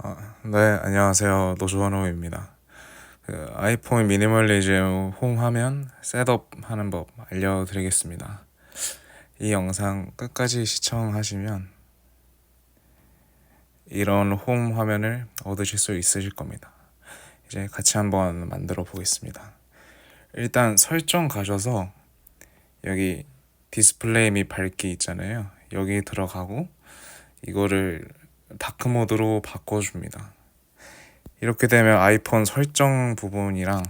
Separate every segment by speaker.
Speaker 1: 아, 네, 안녕하세요. 노주원호입니다. 그 아이폰 미니멀리즘 홈 화면 셋업 하는 법 알려드리겠습니다. 이 영상 끝까지 시청하시면 이런 홈 화면을 얻으실 수 있으실 겁니다. 이제 같이 한번 만들어 보겠습니다. 일단 설정 가셔서 여기 디스플레이 및 밝기 있잖아요. 여기 들어가고 이거를 다크 모드로 바꿔줍니다. 이렇게 되면 아이폰 설정 부분이랑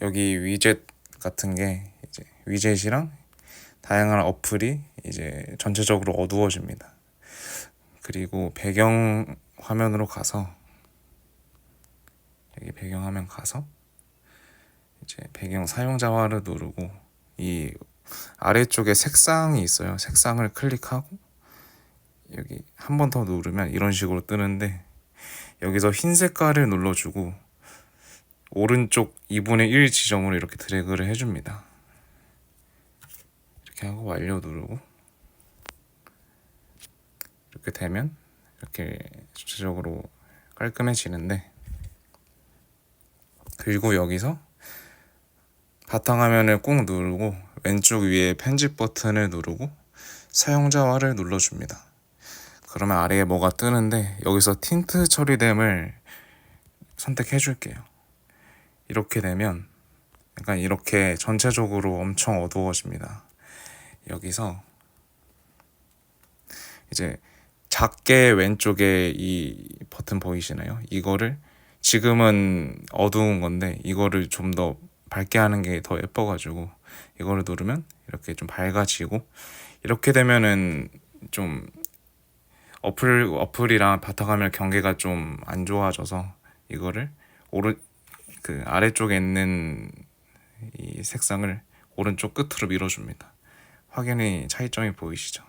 Speaker 1: 여기 위젯 같은 게 이제 위젯이랑 다양한 어플이 이제 전체적으로 어두워집니다. 그리고 배경 화면으로 가서 여기 배경 화면 가서 이제 배경 사용자화를 누르고 이 아래쪽에 색상이 있어요. 색상을 클릭하고 여기 한 번 더 누르면 이런 식으로 뜨는데 여기서 흰 색깔을 눌러주고 오른쪽 2분의 1 지점으로 이렇게 드래그를 해줍니다. 이렇게 하고 완료 누르고 이렇게 되면 이렇게 전체적으로 깔끔해지는데 그리고 여기서 바탕화면을 꾹 누르고 왼쪽 위에 편집 버튼을 누르고 사용자화를 눌러줍니다. 그러면 아래에 뭐가 뜨는데 여기서 틴트 처리됨을 선택해 줄게요. 이렇게 되면 약간 이렇게 전체적으로 엄청 어두워집니다. 여기서 이제 작게 왼쪽에 이 버튼 보이시나요? 이거를 지금은 어두운 건데 이거를 좀 더 밝게 하는 게 더 예뻐가지고 이거를 누르면 이렇게 좀 밝아지고 이렇게 되면은 좀 어플 어플이랑 바탕화면 경계가 좀 안 좋아져서 이거를 오른 그 아래쪽에 있는 이 색상을 오른쪽 끝으로 밀어줍니다. 확연히 차이점이 보이시죠?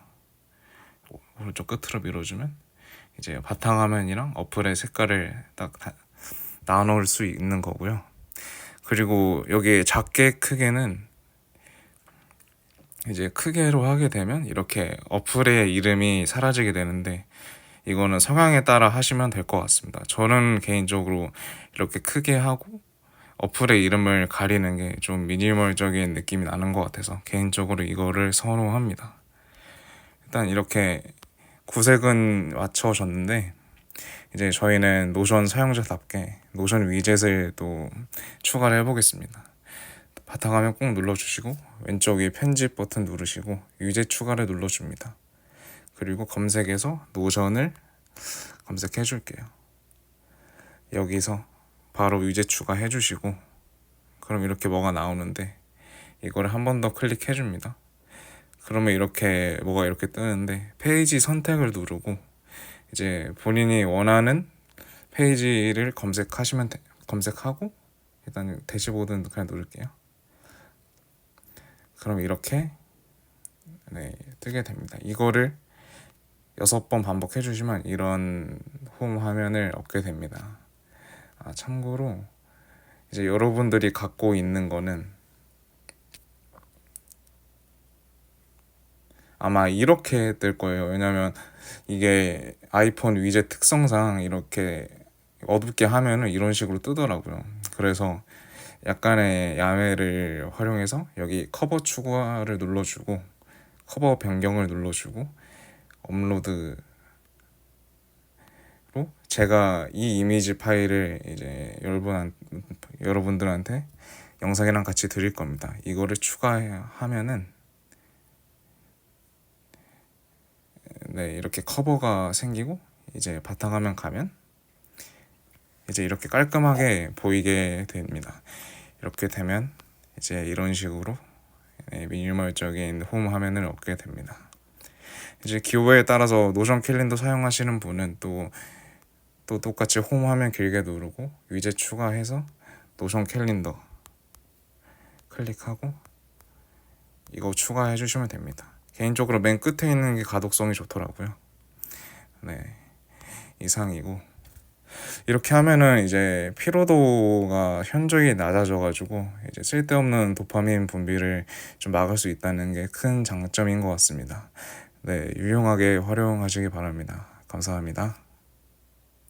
Speaker 1: 오른쪽 끝으로 밀어주면 이제 바탕화면이랑 어플의 색깔을 딱 나눠올 수 있는 거고요. 그리고 여기 작게 크게는 이제 크게로 하게 되면 이렇게 어플의 이름이 사라지게 되는데 이거는 성향에 따라 하시면 될 것 같습니다. 저는 개인적으로 이렇게 크게 하고 어플의 이름을 가리는 게 좀 미니멀적인 느낌이 나는 것 같아서 개인적으로 이거를 선호합니다. 일단 이렇게 구색은 맞춰졌는데 이제 저희는 노션 사용자답게 노션 위젯을 또 추가를 해보겠습니다. 바탕화면 꼭 눌러주시고 왼쪽 위 편집 버튼 누르시고 유제 추가를 눌러줍니다. 그리고 검색에서 노션을 검색해 줄게요. 여기서 바로 유제 추가해 주시고 그럼 이렇게 뭐가 나오는데 이거를 한 번 더 클릭해 줍니다. 그러면 이렇게 뭐가 이렇게 뜨는데 페이지 선택을 누르고 이제 본인이 원하는 페이지를 검색하시면 돼, 검색하고 일단 대시보드는 그냥 누를게요. 그럼 이렇게 네, 뜨게 됩니다. 이거를 여섯 번 반복해 주시면 이런 홈 화면을 얻게 됩니다. 아, 참고로 이제 여러분들이 갖고 있는 거는 아마 이렇게 뜰 거예요. 왜냐면 이게 아이폰 위젯 특성상 이렇게 어둡게 하면은 이런 식으로 뜨더라고요. 그래서 약간의 야매를 활용해서 여기 커버 추가를 눌러주고 커버 변경을 눌러주고 업로드로 제가 이 이미지 파일을 이제 여러분 여러분들한테 영상이랑 같이 드릴 겁니다. 이거를 추가하면은 네 이렇게 커버가 생기고 이제 바탕화면 가면 이제 이렇게 깔끔하게 보이게 됩니다. 이렇게 되면 이제 이런 식으로 네, 미니멀적인 홈 화면을 얻게 됩니다. 이제 기호에 따라서 노션 캘린더 사용하시는 분은 또, 또 똑같이 홈 화면 길게 누르고 위젯 추가해서 노션 캘린더 클릭하고 이거 추가해 주시면 됩니다. 개인적으로 맨 끝에 있는 게 가독성이 좋더라고요. 네. 이상이고 이렇게 하면은 이제 피로도가 현저히 낮아져가지고 이제 쓸데없는 도파민 분비를 좀 막을 수 있다는 게 큰 장점인 것 같습니다. 네, 유용하게 활용하시기 바랍니다. 감사합니다.